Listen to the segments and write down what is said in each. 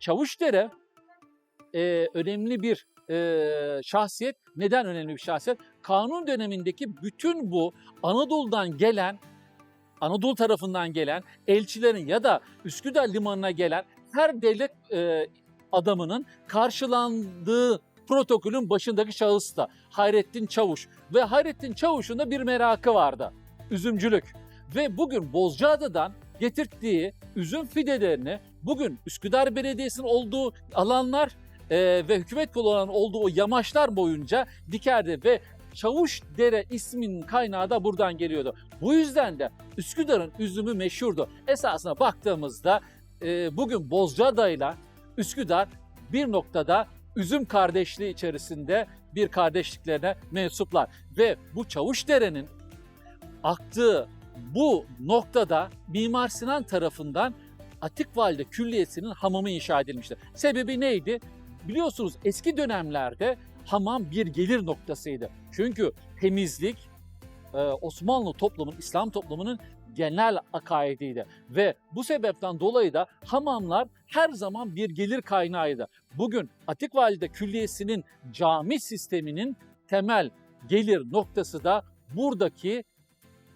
Çavuşdere e, önemli bir e, şahsiyet. Neden önemli bir şahsiyet? Kanun dönemindeki bütün bu Anadolu'dan gelen, Anadolu tarafından gelen elçilerin ya da Üsküdar limanına gelen her devlet e, adamının karşılandığı protokolün başındaki şahıs da Hayrettin Çavuş. Ve Hayrettin Çavuş'un da bir merakı vardı. Üzümcülük. Ve bugün Bozcaada'dan getirttiği üzüm fidelerini bugün Üsküdar Belediyesi'nin olduğu alanlar e, ve hükümet kolu olduğu o yamaçlar boyunca dikerdi ve Çavuş Dere isminin kaynağı da buradan geliyordu. Bu yüzden de Üsküdar'ın üzümü meşhurdu. Esasına baktığımızda e, bugün Bozcaada'yla Üsküdar bir noktada üzüm kardeşliği içerisinde bir kardeşliklerine mensuplar. Ve bu Çavuşdere'nin aktığı bu noktada Mimar Sinan tarafından Atik Valide Külliyesi'nin hamamı inşa edilmiştir. Sebebi neydi? Biliyorsunuz eski dönemlerde hamam bir gelir noktasıydı. Çünkü temizlik e, Osmanlı toplumunun, İslam toplumunun genel akaidiydi. Ve bu sebepten dolayı da hamamlar her zaman bir gelir kaynağıydı. Bugün Atik Valide Külliyesi'nin cami sisteminin temel gelir noktası da buradaki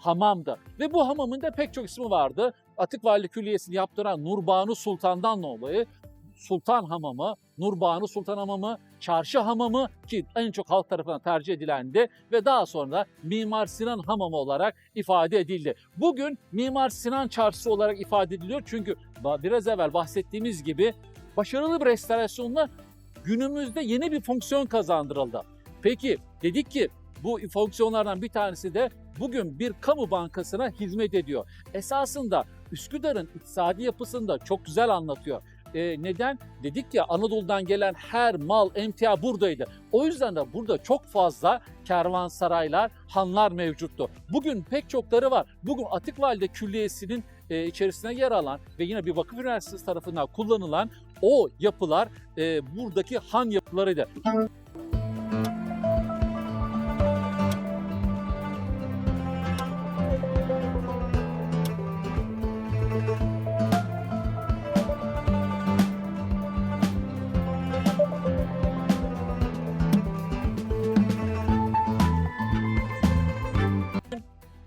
hamamdı. Ve bu hamamın da pek çok ismi vardı. Atik Valide Külliyesi'ni yaptıran Nurbanu Sultan'dan dolayı Sultan Hamamı, Nurbanu Sultan Hamamı, Çarşı Hamamı ki en çok halk tarafından tercih edilendi ve daha sonra Mimar Sinan Hamamı olarak ifade edildi. Bugün Mimar Sinan Çarşısı olarak ifade ediliyor çünkü biraz evvel bahsettiğimiz gibi başarılı bir restorasyonla günümüzde yeni bir fonksiyon kazandırıldı. Peki dedik ki bu fonksiyonlardan bir tanesi de bugün bir kamu bankasına hizmet ediyor. Esasında Üsküdar'ın iktisadi yapısını da çok güzel anlatıyor. Ee, neden? Dedik ya Anadolu'dan gelen her mal, emtia buradaydı. O yüzden de burada çok fazla kervansaraylar, hanlar mevcuttu. Bugün pek çokları var. Bugün Atik Valide Külliyesi'nin e, içerisine yer alan ve yine bir vakıf üniversitesi tarafından kullanılan o yapılar e, buradaki han yapılarıydı.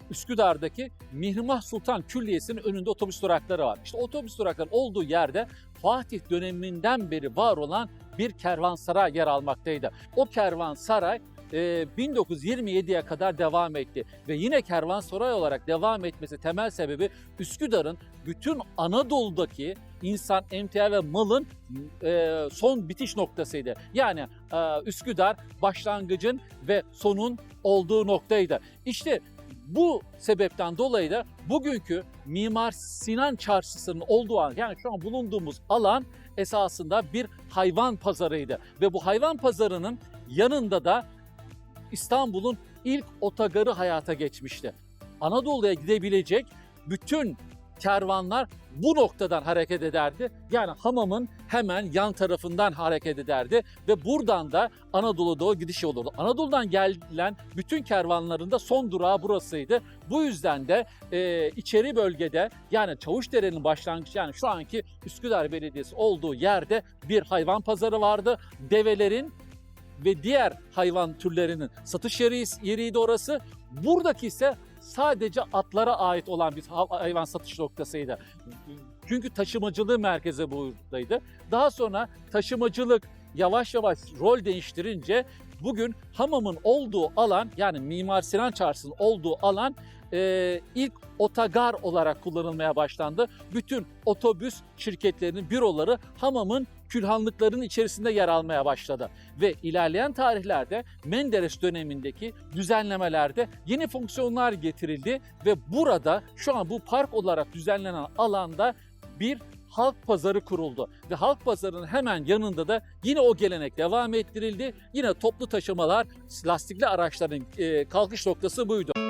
Üsküdar'daki Mihrimah Sultan Külliyesi'nin önünde otobüs durakları var. İşte otobüs durakları olduğu yerde Fatih döneminden beri var olan bir kervansaray yer almaktaydı. O kervansaray e, 1927'ye kadar devam etti ve yine kervansaray olarak devam etmesi temel sebebi Üsküdar'ın bütün Anadolu'daki insan, emtia ve malın e, son bitiş noktasıydı. Yani e, Üsküdar başlangıcın ve sonun olduğu noktaydı. İşte bu sebepten dolayı da bugünkü Mimar Sinan Çarşısı'nın olduğu an yani şu an bulunduğumuz alan esasında bir hayvan pazarıydı. Ve bu hayvan pazarının yanında da İstanbul'un ilk otogarı hayata geçmişti. Anadolu'ya gidebilecek bütün kervanlar bu noktadan hareket ederdi. Yani hamamın hemen yan tarafından hareket ederdi ve buradan da Anadolu'ya doğru gidişi olurdu. Anadolu'dan gelen bütün kervanların da son durağı burasıydı. Bu yüzden de e, içeri bölgede yani Çavuşdere'nin başlangıcı yani şu anki Üsküdar Belediyesi olduğu yerde bir hayvan pazarı vardı. Develerin ve diğer hayvan türlerinin satış yeri, yeriydi orası. Buradaki ise sadece atlara ait olan bir hayvan satış noktasıydı. Çünkü taşımacılığı merkeze buradaydı. Daha sonra taşımacılık yavaş yavaş rol değiştirince bugün hamamın olduğu alan yani Mimar Sinan Çarşısı'nın olduğu alan e, ilk otogar olarak kullanılmaya başlandı. Bütün otobüs şirketlerinin büroları hamamın külhanlıkların içerisinde yer almaya başladı. Ve ilerleyen tarihlerde Menderes dönemindeki düzenlemelerde yeni fonksiyonlar getirildi ve burada şu an bu park olarak düzenlenen alanda bir halk pazarı kuruldu ve halk pazarının hemen yanında da yine o gelenek devam ettirildi. Yine toplu taşımalar, lastikli araçların e, kalkış noktası buydu.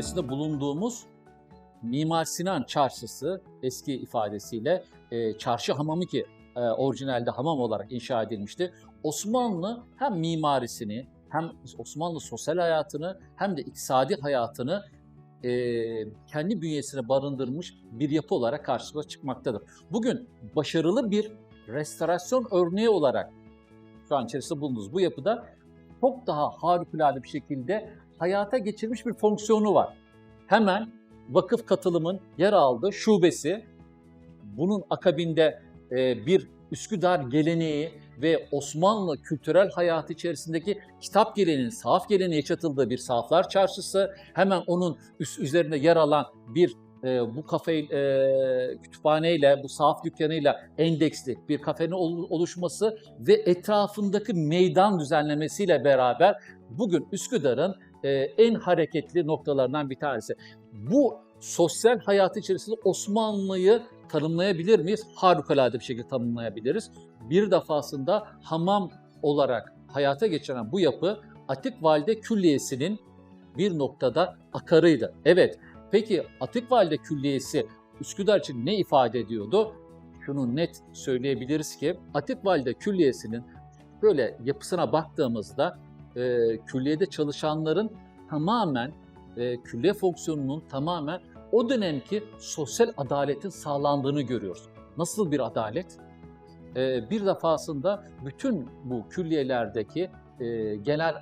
İçerisinde bulunduğumuz Mimar Sinan Çarşısı eski ifadesiyle e, çarşı hamamı ki e, orijinalde hamam olarak inşa edilmişti. Osmanlı hem mimarisini hem Osmanlı sosyal hayatını hem de iktisadi hayatını e, kendi bünyesine barındırmış bir yapı olarak karşımıza çıkmaktadır. Bugün başarılı bir restorasyon örneği olarak şu an içerisinde bulunduğumuz bu yapıda çok daha harikulade bir şekilde hayata geçirmiş bir fonksiyonu var. Hemen vakıf katılımın yer aldığı şubesi, bunun akabinde e, bir Üsküdar geleneği ve Osmanlı kültürel hayatı içerisindeki kitap geleneğinin, sahaf geleneği yaşatıldığı bir sahaflar çarşısı, hemen onun üst üzerinde yer alan bir e, bu kafe e, kütüphaneyle, bu sahaf dükkanıyla endeksli bir kafenin ol- oluşması ve etrafındaki meydan düzenlemesiyle beraber bugün Üsküdar'ın e, en hareketli noktalarından bir tanesi. Bu sosyal hayatı içerisinde Osmanlı'yı tanımlayabilir miyiz? Harikulade bir şekilde tanımlayabiliriz. Bir defasında hamam olarak hayata geçiren bu yapı Atik Valide Külliyesi'nin bir noktada akarıydı. Evet, peki Atik Valide Külliyesi Üsküdar için ne ifade ediyordu? Şunu net söyleyebiliriz ki Atik Valide Külliyesi'nin böyle yapısına baktığımızda e, külliyede çalışanların tamamen e, külliye fonksiyonunun tamamen o dönemki sosyal adaletin sağlandığını görüyoruz. Nasıl bir adalet? E, bir defasında bütün bu külliyelerdeki e, genel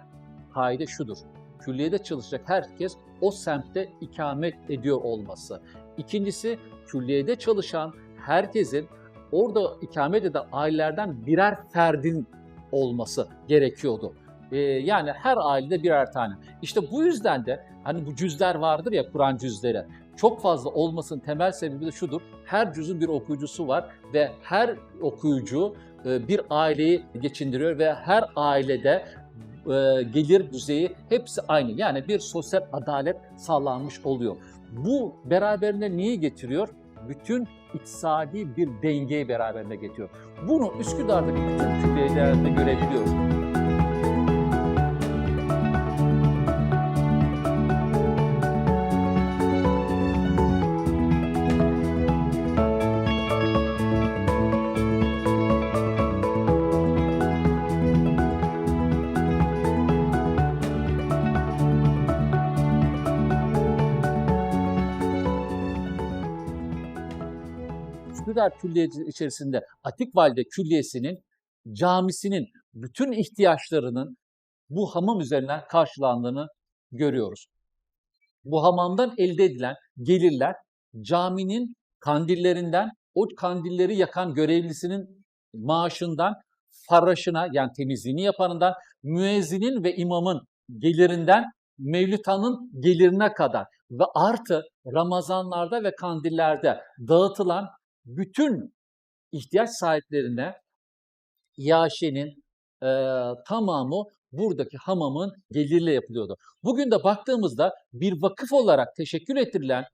kaide şudur. Külliyede çalışacak herkes o semtte ikamet ediyor olması. İkincisi külliyede çalışan herkesin orada ikamet eden ailelerden birer ferdin olması gerekiyordu. Ee, yani her ailede birer tane. İşte bu yüzden de hani bu cüzler vardır ya Kur'an cüzleri. Çok fazla olmasının temel sebebi de şudur. Her cüzün bir okuyucusu var ve her okuyucu e, bir aileyi geçindiriyor ve her ailede e, gelir düzeyi hepsi aynı. Yani bir sosyal adalet sağlanmış oluyor. Bu beraberinde neyi getiriyor? Bütün iktisadi bir dengeyi beraberinde getiriyor. Bunu Üsküdar'daki bütün külliyelerde görebiliyoruz. Üsküdar Külliyesi içerisinde Atik Valide Külliyesi'nin camisinin bütün ihtiyaçlarının bu hamam üzerinden karşılandığını görüyoruz. Bu hamamdan elde edilen gelirler caminin kandillerinden, o kandilleri yakan görevlisinin maaşından, farraşına yani temizliğini yapanından, müezzinin ve imamın gelirinden Mevlüt'anın gelirine kadar ve artı Ramazanlarda ve kandillerde dağıtılan bütün ihtiyaç sahiplerine iaşenin e, tamamı buradaki hamamın geliriyle yapılıyordu. Bugün de baktığımızda bir vakıf olarak teşekkür ettirilen,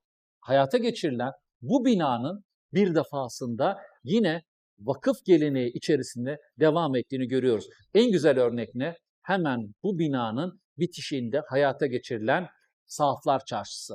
hayata geçirilen bu binanın bir defasında yine vakıf geleneği içerisinde devam ettiğini görüyoruz. En güzel örnek ne? Hemen bu binanın bitişiğinde hayata geçirilen Sahaflar Çarşısı.